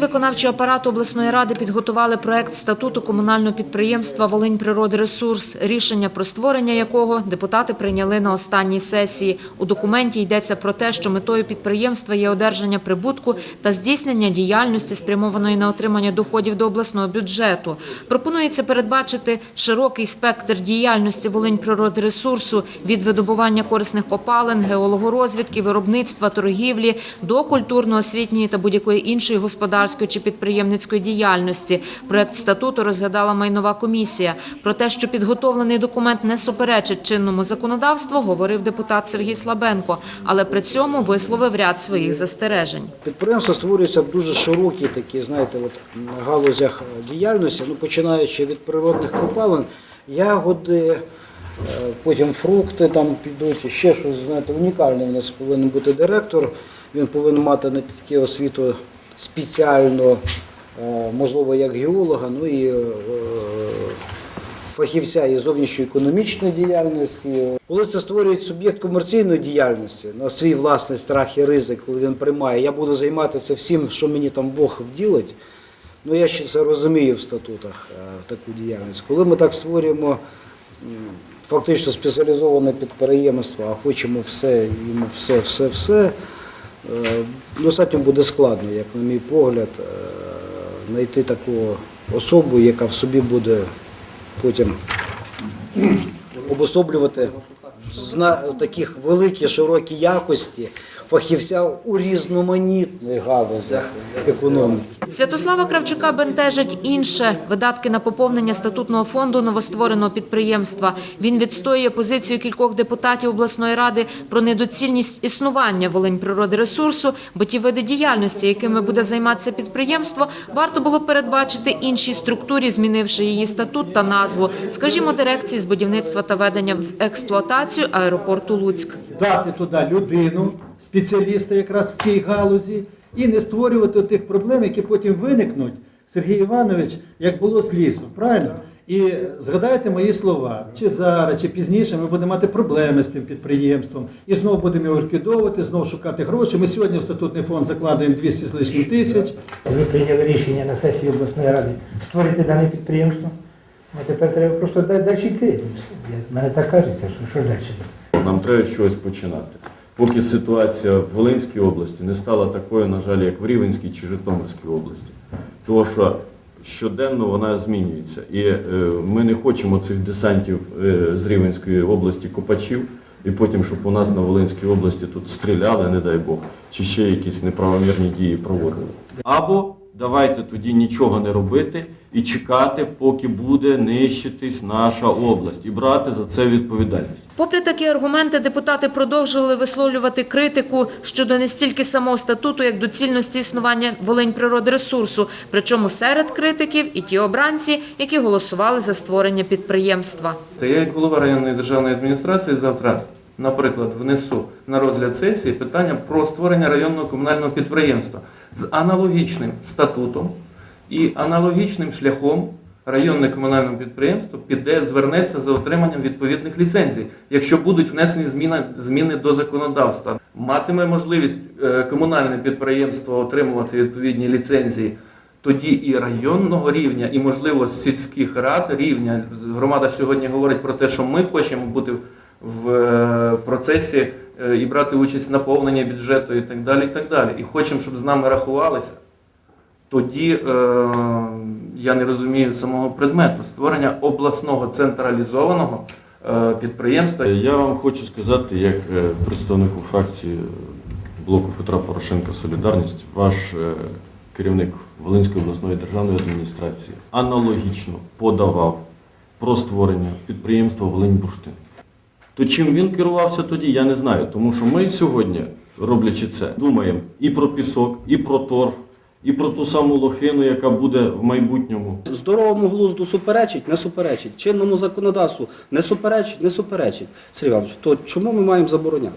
виконавчого апарату обласної ради підготували проект статуту комунального підприємства Волинь Природресурс, рішення про створення якого депутати прийняли на останній сесії. У документі йдеться про те, що метою підприємства є одержання прибутку та здійснення діяльності, спрямованої на отримання доходів до обласного бюджету. Пропонується передбачити широкий спектр діяльності Волинь Природресурсу від видобування корисних копалин, геологорозвідки, виробництва, торгівлі до культурно-освітньої та будь-якої іншої господарської чи підприємницької діяльності. Проект статуту розглядала майнова комісія. Про те, що підготовлений документ не суперечить чинному законодавству, говорив депутат Сергій Слабенко, але при цьому висловив ряд своїх застережень. Підприємства створюються в дуже широкі такі, знаєте, от, галузях діяльності, ну, починаючи від природних копалин, ягоди, е, потім фрукти там підуть, ще щось, знаєте, унікальний у нас повинен бути директор. Він повинен мати не тільки освіту спеціально, е, можливо, як геолога, ну і е, фахівця із зовнішньоекономічної діяльності. Коли це створює суб'єкт комерційної діяльності на свій власний страх і ризик, коли він приймає, я буду займатися всім, що мені там Бог вділить. Ну я ще це розумію в статутах е, таку діяльність. Коли ми так створюємо фактично спеціалізоване підприємство, а хочемо все, йому все, все, все, достатньо буде складно, як на мій погляд, е, знайти таку особу, яка в собі буде потім обособлювати таких великі, широкі якості фахівця у різноманітних галузях економіки. Святослава Кравчука бентежить інше – видатки на поповнення статутного фонду новоствореного підприємства. Він відстоює позицію кількох депутатів обласної ради про недоцільність існування Волиньприродресурсу, бо ті види діяльності, якими буде займатися підприємство, варто було передбачити іншій структурі, змінивши її статут та назву, скажімо, дирекції з будівництва та ведення в експлуатацію аеропорту Луцьк. дати туди людину, спеціаліста якраз в цій галузі, і не створювати тих проблем, які потім виникнуть, Сергій Іванович, як було з лісом, правильно? І згадайте мої слова, чи зараз, чи пізніше ми будемо мати проблеми з тим підприємством, і знову будемо його ліквідовувати, знову шукати гроші. Ми сьогодні в статутний фонд закладаємо 200 з лишнім тисяч. Ви прийняли рішення на сесії обласної ради створити дане підприємство. А тепер треба просто далі далі йти. Мене так кажеться, що, що далі буде. Нам треба чогось починати. Поки ситуація в Волинській області не стала такою, на жаль, як в Рівенській чи Житомирській області. Тому що щоденно вона змінюється. І е, ми не хочемо цих десантів е, з Рівенської області копачів, і потім, щоб у нас на Волинській області тут стріляли, не дай Бог, чи ще якісь неправомірні дії проводили. Або давайте тоді нічого не робити і чекати, поки буде нищитись наша область, і брати за це відповідальність. Попри такі аргументи, депутати продовжували висловлювати критику щодо не стільки самого статуту, як доцільності існування Волинь природресурсу. Причому серед критиків і ті обранці, які голосували за створення підприємства. Та я як голова районної державної адміністрації завтра, наприклад, внесу на розгляд сесії питання про створення районного комунального підприємства з аналогічним статутом і аналогічним шляхом районне комунальне підприємство піде, звернеться за отриманням відповідних ліцензій, якщо будуть внесені зміни, зміни до законодавства. Матиме можливість е, комунальне підприємство отримувати відповідні ліцензії тоді і районного рівня, і, можливо, сільських рад рівня. Громада сьогодні говорить про те, що ми хочемо бути в е, процесі е, і брати участь в наповненні бюджету і так далі. І так далі. І хочемо, щоб з нами рахувалися. Тоді е, я не розумію самого предмету створення обласного централізованого е, підприємства. Я вам хочу сказати, як е, представнику фракції блоку Петра Порошенка Солідарність, ваш керівник Волинської обласної державної адміністрації аналогічно подавав про створення підприємства Волинь-Бурштин. То чим він керувався тоді, я не знаю. Тому що ми сьогодні, роблячи це, думаємо і про пісок, і про торф, і про ту саму лохину, яка буде в майбутньому. Здоровому глузду суперечить, не суперечить. Чинному законодавству не суперечить, не суперечить. Сергій Іванович, то чому ми маємо забороняти?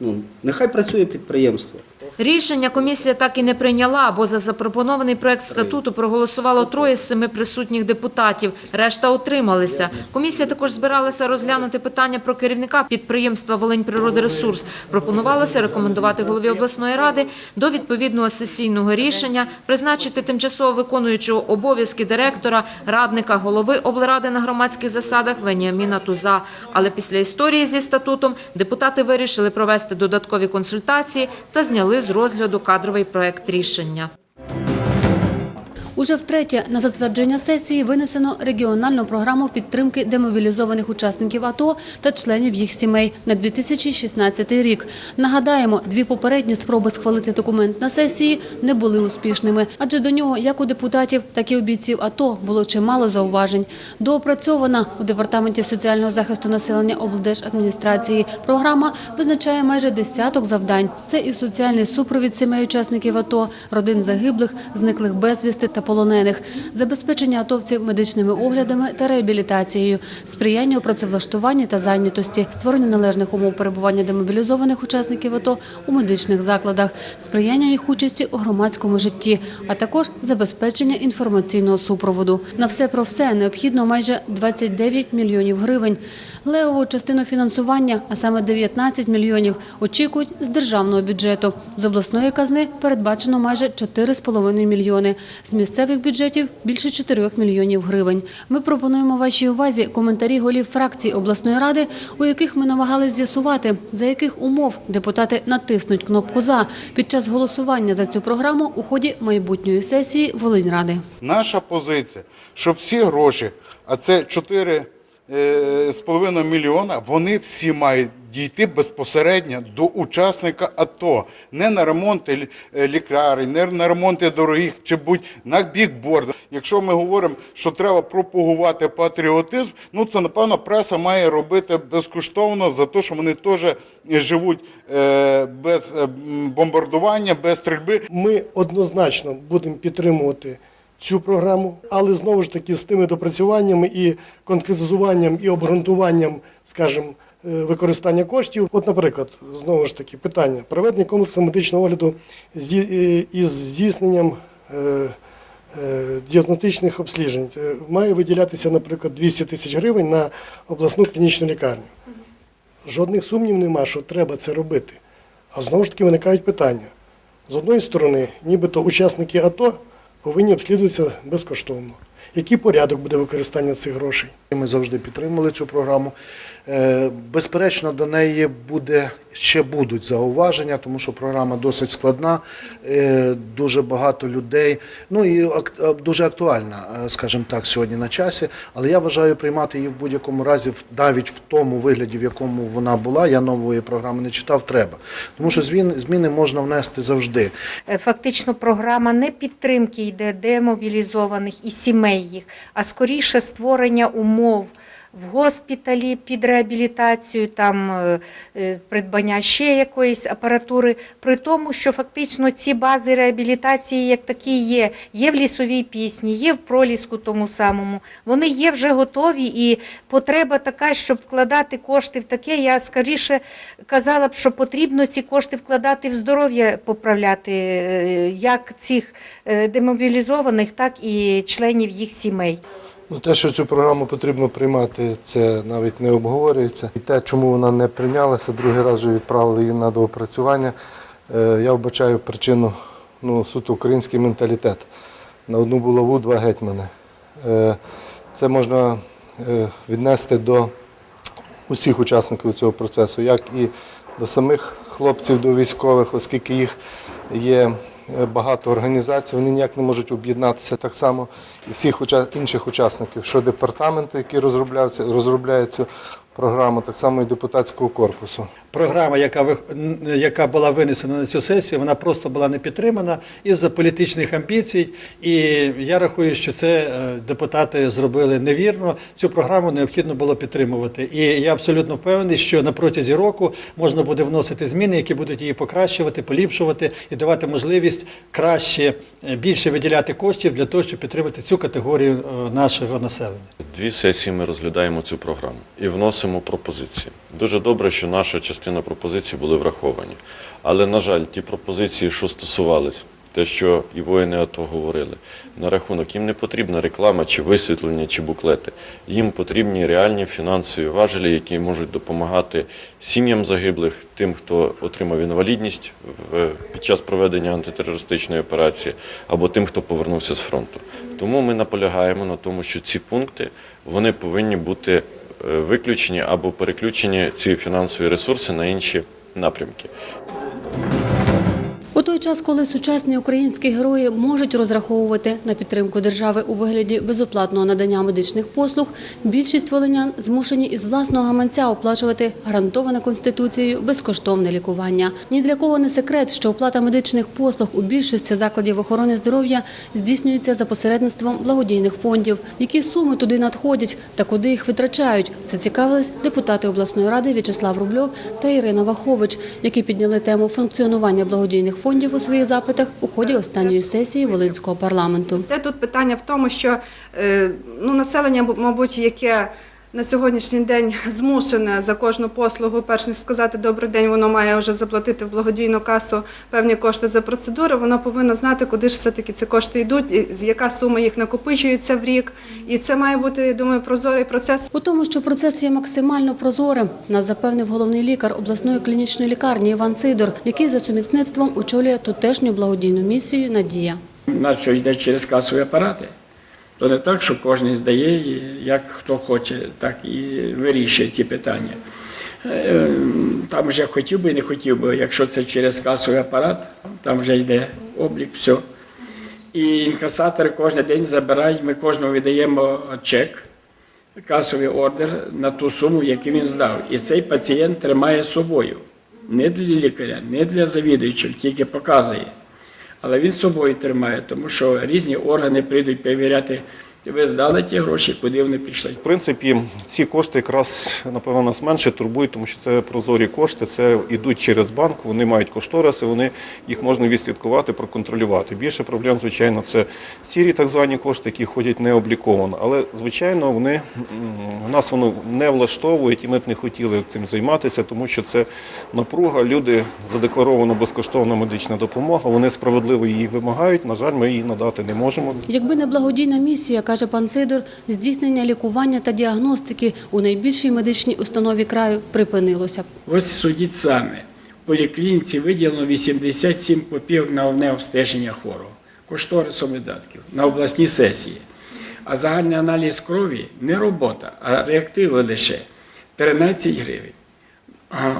Ну, нехай працює підприємство. Рішення комісія так і не прийняла, бо за запропонований проект статуту проголосувало троє з семи присутніх депутатів. Решта утрималися. Комісія також збиралася розглянути питання про керівника підприємства «Волиньприродоресурс». Пропонувалося рекомендувати голові обласної ради до відповідного сесійного рішення призначити тимчасово виконуючого обов'язки директора, радника голови облради на громадських засадах Веніаміна Туза. Але після історії зі статутом депутати вирішили провести додаткові консультації та зняли з розгляду кадровий проект рішення. Уже втретє на затвердження сесії винесено регіональну програму підтримки демобілізованих учасників АТО та членів їх сімей на 2016 рік. Нагадаємо, дві попередні спроби схвалити документ на сесії не були успішними, адже до нього як у депутатів, так і у бійців АТО було чимало зауважень. Доопрацьована у департаменті соціального захисту населення облдержадміністрації програма визначає майже десяток завдань. Це і соціальний супровід сімей учасників АТО, родин загиблих, зниклих безвісти та полонених, забезпечення атовців медичними оглядами та реабілітацією, сприяння у працевлаштуванні та зайнятості, створення належних умов перебування демобілізованих учасників АТО у медичних закладах, сприяння їх участі у громадському житті, а також забезпечення інформаційного супроводу. На все про все необхідно майже 29 мільйонів гривень. Левову частину фінансування, а саме 19 мільйонів, очікують з державного бюджету. З обласної казни передбачено майже 4,5 мільйони. З місцевих бюджетів – більше 4 мільйонів гривень. Ми пропонуємо вашій увазі коментарі голів фракцій обласної ради, у яких ми намагались з'ясувати, за яких умов депутати натиснуть кнопку «За» під час голосування за цю програму у ході майбутньої сесії Волиньради. Наша позиція, що всі гроші, а це 4,5 мільйона, вони всі мають дійти безпосередньо до учасника АТО. Не на ремонти е, лікарень, не на ремонти дорогих чи будь на бікборд. Якщо ми говоримо, що треба пропагувати патріотизм, ну це напевно преса має робити безкоштовно за те, що вони теж живуть е, без е, бомбардування, без стрільби. Ми однозначно будемо підтримувати цю програму, але знову ж таки з тими допрацюваннями і конкретизуванням і обґрунтуванням, скажімо, використання коштів. От, наприклад, знову ж таки питання проведення комплексного медичного огляду е, із здійсненням. е, е, Діагностичних обсліджень Е, має виділятися, наприклад, 200 тисяч гривень на обласну клінічну лікарню. Жодних сумнів нема, що треба це робити. А знову ж таки виникають питання. З одної сторони, нібито учасники АТО повинні обслідуватися безкоштовно. Який порядок буде використання цих грошей? Ми завжди підтримували цю програму. Е, Безперечно, до неї буде ще будуть зауваження, тому що програма досить складна, е, дуже багато людей. Ну і е, дуже актуальна, скажімо так, сьогодні на часі. Але я вважаю приймати її в будь-якому разі, навіть в тому вигляді, в якому вона була. Я нової програми не читав. Треба, тому що зміни, можна внести завжди. Фактично програма не підтримки йде демобілізованих і сімей їх, а скоріше створення умов в госпіталі під реабілітацію, там е, е, придбання ще якоїсь апаратури, при тому, що фактично ці бази реабілітації як такі є. Є в лісовій пісні, є в проліску тому самому. Вони є вже готові, і потреба така, щоб вкладати кошти в таке. Я скоріше казала б, що потрібно ці кошти вкладати в здоров'я, поправляти е, як цих демобілізованих, так і членів їх сімей. Ну, те, що цю програму потрібно приймати, це навіть не обговорюється. І те, чому вона не прийнялася, другий раз вже відправили її на доопрацювання. Е, Я вбачаю причину ну, суто український менталітет. На одну булаву два гетьмани. Е, Це можна е, віднести до усіх учасників цього процесу, як і до самих хлопців, до військових, оскільки їх є багато організацій, вони ніяк не можуть об'єднатися так само і всіх уча- інших учасників, що департаменти, які розробляє цю програму, так само і депутатського корпусу. Програма, яка, яка була винесена на цю сесію, вона просто була не підтримана із-за політичних амбіцій. І я рахую, що це е, депутати зробили невірно. Цю програму необхідно було підтримувати. І я абсолютно впевнений, що на протязі року можна буде вносити зміни, які будуть її покращувати, поліпшувати і давати можливість краще, е, більше виділяти коштів для того, щоб підтримати цю категорію е, нашого населення. Дві сесії ми розглядаємо цю програму і вносимо пропозиції. Дуже добре, що наша частина пропозицій були враховані. Але, на жаль, ті пропозиції, що стосувались, те, що і воїни АТО говорили, на рахунок їм не потрібна реклама, чи висвітлення, чи буклети. Їм потрібні реальні фінансові важелі, які можуть допомагати сім'ям загиблих, тим, хто отримав інвалідність під час проведення антитерористичної операції, або тим, хто повернувся з фронту. Тому ми наполягаємо на тому, що ці пункти вони повинні бути виключені або переключені ці фінансові ресурси на інші напрямки. У той час, коли сучасні українські герої можуть розраховувати на підтримку держави у вигляді безоплатного надання медичних послуг, більшість волинян змушені із власного гаманця оплачувати гарантоване конституцією безкоштовне лікування. Ні для кого не секрет, що оплата медичних послуг у більшості закладів охорони здоров'я здійснюється за посередництвом благодійних фондів. Які суми туди надходять та куди їх витрачають? Зацікавились депутати обласної ради В'ячеслав Рубльов та Ірина Вахович, які підняли тему функціонування благодійних фондів у своїх запитах у ході останньої сесії Волинського парламенту. Це тут питання в тому, що е, ну, населення, бу- мабуть, яке на сьогоднішній день змушене за кожну послугу, перш ніж сказати добрий день, воно має вже заплатити в благодійну касу певні кошти за процедури. Воно повинно знати, куди ж все-таки ці кошти йдуть, і з яка сума їх накопичується в рік. І це має бути, я думаю, прозорий процес. У тому, що процес є максимально прозорим, нас запевнив головний лікар обласної клінічної лікарні Іван Сидор, який за сумісництвом очолює тутешню благодійну місію Надія. Наче йде через касові апарати. То не так, що кожен здає, як хто хоче, так і вирішує ці питання. Е, Там вже хотів би і не хотів би, якщо це через касовий апарат, там вже йде облік, все. І інкасатори кожен день забирають, ми кожному видаємо чек, касовий ордер на ту суму, яку він здав. І цей пацієнт тримає з собою. Не для лікаря, не для завідуючих, тільки показує. Але він з собою тримає, тому що різні органи прийдуть перевіряти, ви здали ті гроші, куди вони пішли. В принципі, ці кошти якраз напевно нас менше турбують, тому що це прозорі кошти, це йдуть через банк, вони мають кошториси, вони їх можна відслідкувати, проконтролювати. Більше проблем, звичайно, це сірі так звані кошти, які ходять не обліковано. Але звичайно, вони нас воно не влаштовують, і ми б не хотіли цим займатися, тому що це напруга. Люди задекларовано безкоштовна медична допомога. Вони справедливо її вимагають. На жаль, ми її надати не можемо. Якби не благодійна місія, каже пан Сидор, здійснення лікування та діагностики у найбільшій медичній установі краю припинилося. Ось судіть самі. В поліклініці виділено 87 копійок на одне обстеження хворого, кошторисом видатків на обласній сесії. А загальний аналіз крові не робота, а реактиви лише 13 гривень.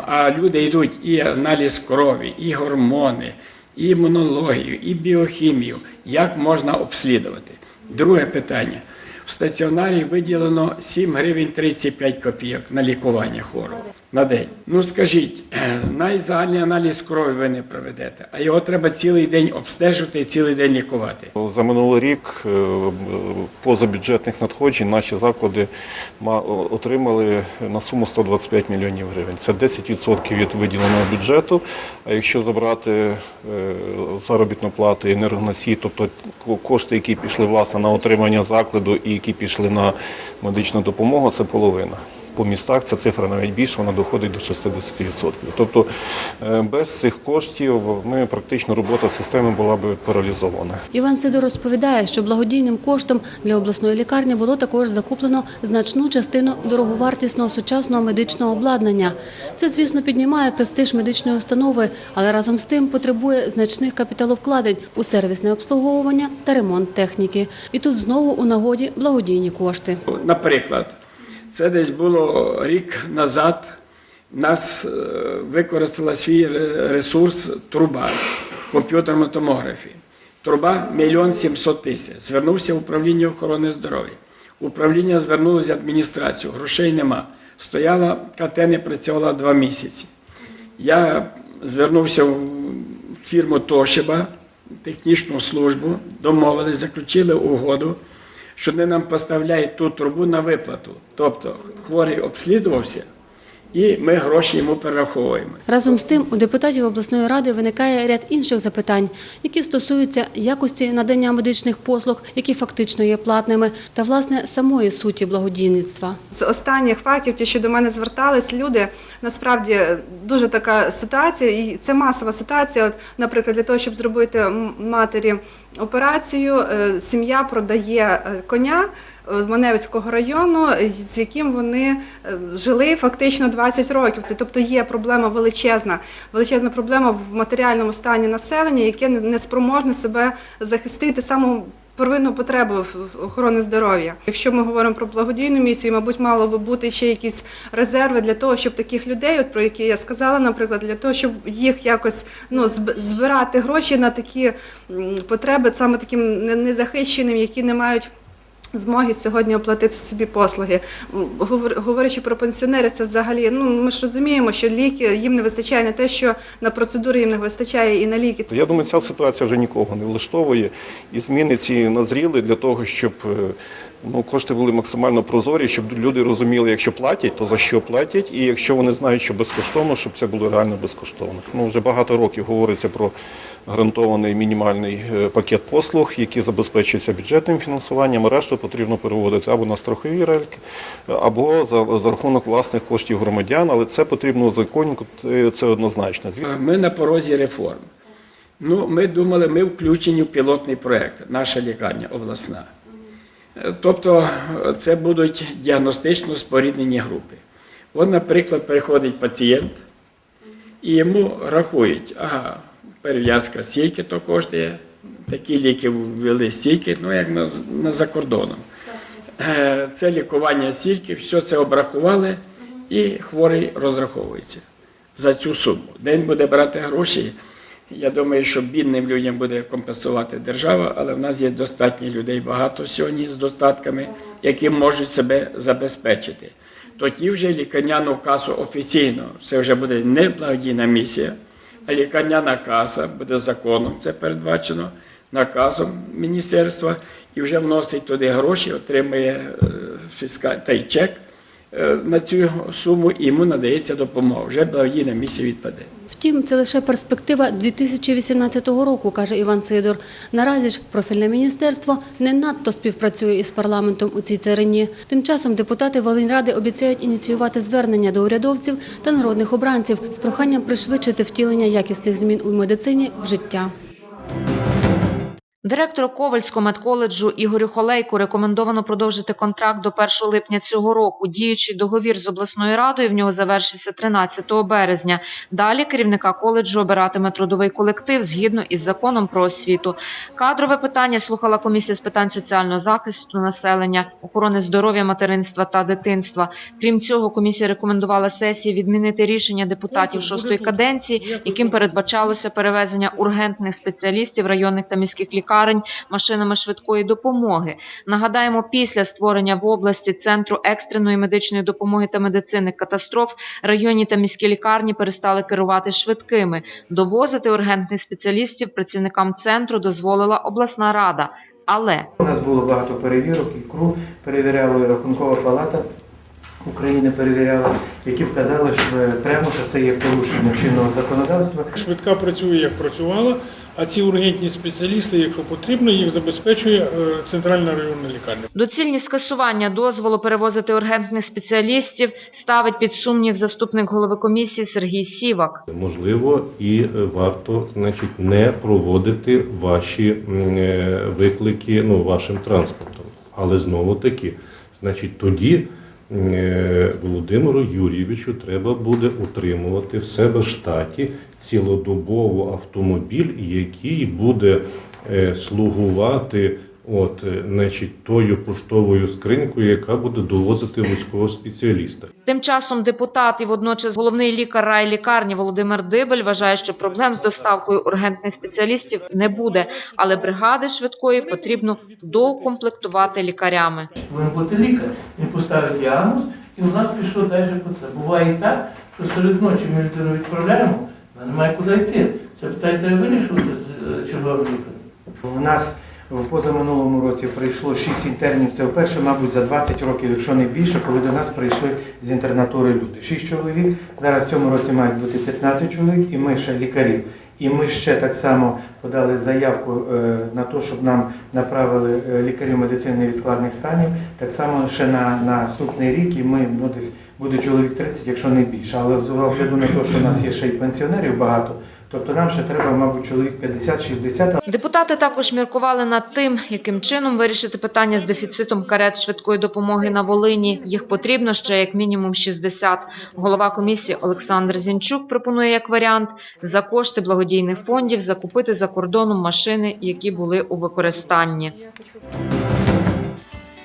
А люди йдуть і аналіз крові, і гормони, і імунологію, і біохімію. Як можна обслідувати? Друге питання. В стаціонарі виділено 7 гривень 35 копійок на лікування хворого на день. Ну скажіть, е, навіть загальний аналіз крові ви не проведете, а його треба цілий день обстежувати і цілий день лікувати. За минулий рік е, позабюджетних надходжень наші заклади ма- отримали на суму 125 мільйонів гривень. Це 10% від виділеного бюджету. А якщо забрати е, заробітну плату енергоносій, тобто кошти, які пішли власне на отримання закладу і які пішли на медичну допомогу, це половина. По містах ця цифра навіть більша, вона доходить до 60%. Тобто е, без цих коштів ми практично робота системи була би паралізована. Іван Сидор розповідає, що благодійним коштом для обласної лікарні було також закуплено значну частину дороговартісного сучасного медичного обладнання. Це, звісно, піднімає престиж медичної установи, але разом з тим потребує значних капіталовкладень у сервісне обслуговування та ремонт техніки. І тут знову у нагоді благодійні кошти. Наприклад, це десь було рік назад. Нас е, використала свій ресурс труба в комп'ютерному томографі. Труба мільйон сімсот тисяч. Звернувся в управління охорони здоров'я. Управління звернулося в адміністрацію, грошей нема. Стояла КТ не працювала два місяці. Я звернувся в фірму Тошиба, технічну службу, домовились, заключили угоду, що вони нам поставляють ту трубу на виплату. Тобто хворий обслідувався і ми гроші йому перераховуємо. Разом з тим, у депутатів обласної ради виникає ряд інших запитань, які стосуються якості надання медичних послуг, які фактично є платними, та власне самої суті благодійництва. З останніх фактів, ті, що до мене звертались люди, насправді дуже така ситуація, і це масова ситуація. От, наприклад, для того, щоб зробити матері операцію, е, сім'я продає е, коня. е, з Маневського району, з яким вони жили фактично 20 років. Це тобто є проблема величезна, величезна проблема в матеріальному стані населення, яке не- не спроможне себе захистити саму первинну потребу в охорони здоров'я. Якщо ми говоримо про благодійну місію, мабуть, мало би бути ще якісь резерви для того, щоб таких людей, от про які я сказала, наприклад, для того, щоб їх якось ну зб- збирати гроші на такі потреби, саме таким не- незахищеним, які не мають. Змоги сьогодні оплатити собі послуги. Говор- Говорячи про пенсіонерів, це взагалі ну ми ж розуміємо, що ліки їм не вистачає не те, що на процедури їм не вистачає і на ліки. Я думаю, ця ситуація вже нікого не влаштовує, і зміни ці назріли для того, щоб е, ну, кошти були максимально прозорі, щоб люди розуміли, якщо платять, то за що платять, і якщо вони знають, що безкоштовно, щоб це було реально безкоштовно. Ну вже багато років говориться про гарантований мінімальний е, пакет послуг, які забезпечуються бюджетним фінансуванням. Решту потрібно переводити або на страхові рельки, або за, за рахунок власних коштів громадян, але це потрібно узаконити, це однозначно. Ми на порозі реформ. Ну, ми думали, ми включені в пілотний проєкт, наша лікарня обласна. Е, Тобто е, це будуть діагностично споріднені групи. От, наприклад, приходить пацієнт, і йому рахують, ага, перев'язка стільки то коштує, такі ліки ввели стільки, ну як на, на за кордоном. Е, Це лікування стільки, все це обрахували, і хворий розраховується за цю суму. День буде брати гроші. Я думаю, що бідним людям буде компенсувати держава, але в нас є достатньо людей багато сьогодні з достатками, які можуть себе забезпечити. Тоді вже лікарняну касу офіційно це вже буде не благодійна місія, а наказа, буде законом, це передбачено наказом міністерства, і вже вносить туди гроші, отримує фіскальний фіскаль та чек е, на цю суму, і йому надається допомога. Вже благодійна місія відпаде. Втім, це лише перспектива 2018 року, каже Іван Сидор. Наразі ж профільне міністерство не надто співпрацює із парламентом у цій царині. Тим часом депутати Волиньради обіцяють ініціювати звернення до урядовців та народних обранців з проханням пришвидшити втілення якісних змін у медицині в життя. Директору Ковальського медколеджу Ігорю Холейку рекомендовано продовжити контракт до 1 липня цього року. Діючий договір з обласною радою в нього завершився 13 березня. Далі керівника коледжу обиратиме трудовий колектив згідно із законом про освіту. Кадрове питання слухала комісія з питань соціального захисту населення, охорони здоров'я, материнства та дитинства. Крім цього, комісія рекомендувала сесії відмінити рішення депутатів шостої каденції, яким передбачалося перевезення ургентних спеціалістів районних та міських лікарень машинами швидкої допомоги. Нагадаємо, після створення в області центру екстреної медичної допомоги та медицини катастроф районні та міські лікарні перестали керувати швидкими. Довозити ургентних спеціалістів працівникам центру дозволила обласна рада. Але У нас було багато перевірок, і КРУ перевіряла, Рахункова палата України перевіряла, які вказали, що прямо що це є порушення чинного законодавства. Швидка працює, як працювала, а ці ургентні спеціалісти, якщо потрібно, їх забезпечує е, центральна районна лікарня. доцільність скасування дозволу перевозити ургентних спеціалістів ставить під сумнів заступник голови комісії Сергій Сівак. Можливо, і варто значить, не проводити ваші е, виклики ну, вашим транспортом. Але знову таки, значить, тоді Володимиру Юрійовичу треба буде утримувати в себе штаті цілодобово автомобіль, який буде е, слугувати от, е, значить, тою поштовою скринькою, яка буде довозити військового спеціаліста. Тим часом депутат і водночас головний лікар райлікарні Володимир Дибель вважає, що проблем з доставкою ургентних спеціалістів не буде, але бригади швидкої потрібно доукомплектувати лікарями. Повинен бути лікар, він поставить діагноз, і у нас пішов далі по це. Буває і так, що серед ночі ми людину відправляємо, вона немає куди йти. Це питання треба вирішувати з е, черговим лікарем. У нас В позаминулому році прийшло 6 інтернів. Це вперше, мабуть, за 20 років, якщо не більше, коли до нас прийшли з інтернатури люди. 6 чоловік. Зараз в цьому році мають бути 15 чоловік, і ми ще лікарів. І ми ще так само подали заявку е, на те, щоб нам направили е, лікарів медицини невідкладних станів. Так само ще на наступний рік, і ми ну, десь буде чоловік 30, якщо не більше. Але з огляду на те, що у нас є ще й пенсіонерів багато, тобто нам ще треба, мабуть, чоловік 50-60. Депутати також міркували над тим, яким чином вирішити питання з дефіцитом карет швидкої допомоги на Волині. Їх потрібно ще як мінімум 60. Голова комісії Олександр Зінчук пропонує як варіант за кошти благодійних фондів закупити за кордоном машини, які були у використанні.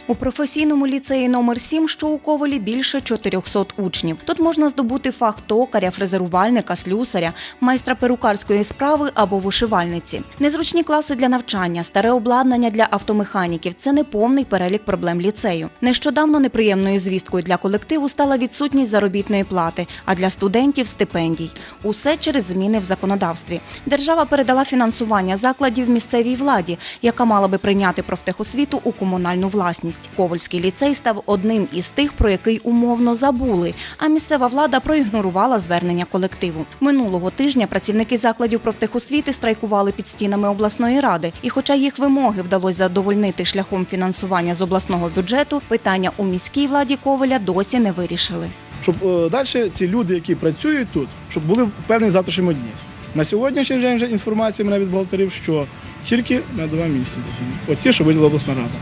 У професійному ліцеї номер 7, що у Ковалі, більше 400 учнів. Тут можна здобути фах токаря, фрезерувальника, слюсаря, майстра перукарської справи або вишивальниці. Незручні класи для навчання, старе обладнання для автомеханіків це не повний перелік проблем ліцею. Нещодавно неприємною звісткою для колективу стала відсутність заробітної плати, а для студентів стипендій. Усе через зміни в законодавстві. Держава передала фінансування закладів місцевій владі, яка мала би прийняти профтехосвіту у комунальну власність. Ковальський ліцей став одним із тих, про який умовно забули. А місцева влада проігнорувала звернення колективу. Минулого тижня працівники закладів профтехосвіти страйкували під стінами обласної ради. І, хоча їх вимоги вдалося задовольнити шляхом фінансування з обласного бюджету, питання у міській владі Коваля досі не вирішили. щоб е, далі ці люди, які працюють тут, щоб були впевнені в завтрашньому дні. На сьогоднішній день вже інформація мене від бухгалтерів, що тільки на два місяці. Оці, що виділа обласна рада.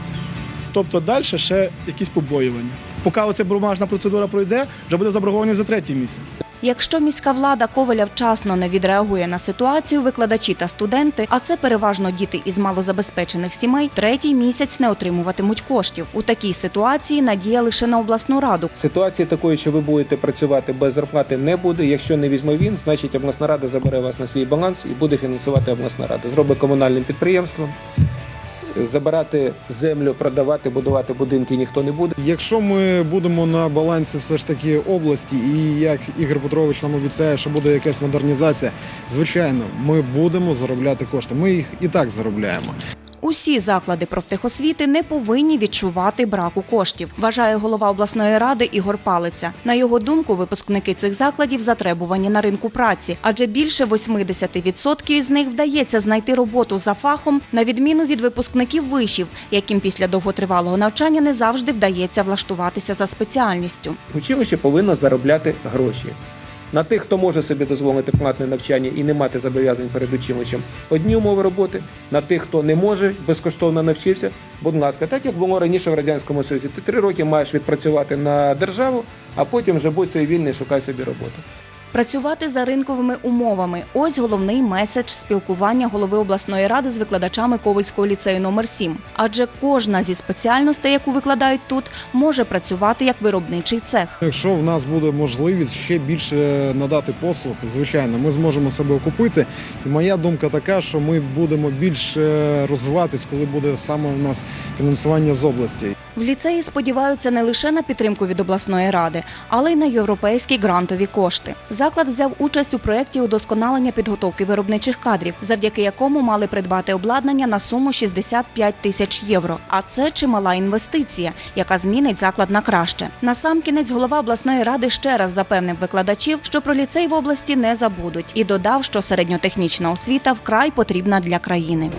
Тобто далі ще якісь побоювання. Поки оця бумажна процедура пройде, вже буде заборгованість за третій місяць. Якщо міська влада Коваля вчасно не відреагує на ситуацію, викладачі та студенти, а це переважно діти із малозабезпечених сімей, третій місяць не отримуватимуть коштів. У такій ситуації надія лише на обласну раду. Ситуації такої, що ви будете працювати без зарплати, не буде. Якщо не візьме він, значить обласна рада забере вас на свій баланс і буде фінансувати обласна рада. Зробить комунальним підприємством. Забирати землю, продавати, будувати будинки ніхто не буде. Якщо ми будемо на балансі все ж таки області, і як Ігор Петрович нам обіцяє, що буде якась модернізація, звичайно, ми будемо заробляти кошти. Ми їх і так заробляємо. Усі заклади профтехосвіти не повинні відчувати браку коштів, вважає голова обласної ради Ігор Палиця. На його думку, випускники цих закладів затребувані на ринку праці, адже більше 80% із них вдається знайти роботу за фахом, на відміну від випускників вишів, яким після довготривалого навчання не завжди вдається влаштуватися за спеціальністю. Училище повинно заробляти гроші. На тих, хто може собі дозволити платне навчання і не мати зобов'язань перед училищем, одні умови роботи. На тих, хто не може, безкоштовно навчився, будь ласка, так як було раніше в Радянському Союзі. Ти три роки маєш відпрацювати на державу, а потім вже будь свій вільний, шукай собі роботу. Працювати за ринковими умовами ось головний меседж спілкування голови обласної ради з викладачами Ковальського ліцею номер 7 Адже кожна зі спеціальностей, яку викладають тут, може працювати як виробничий цех. Якщо в нас буде можливість ще більше надати послуг, звичайно, ми зможемо себе окупити. І моя думка така, що ми будемо більше розвиватись, коли буде саме у нас фінансування з області. В ліцеї сподіваються не лише на підтримку від обласної ради, але й на європейські грантові кошти. Заклад взяв участь у проєкті удосконалення підготовки виробничих кадрів, завдяки якому мали придбати обладнання на суму 65 тисяч євро. А це чимала інвестиція, яка змінить заклад на краще. Насамкінець голова обласної ради ще раз запевнив викладачів, що про ліцей в області не забудуть, і додав, що середньотехнічна освіта вкрай потрібна для країни.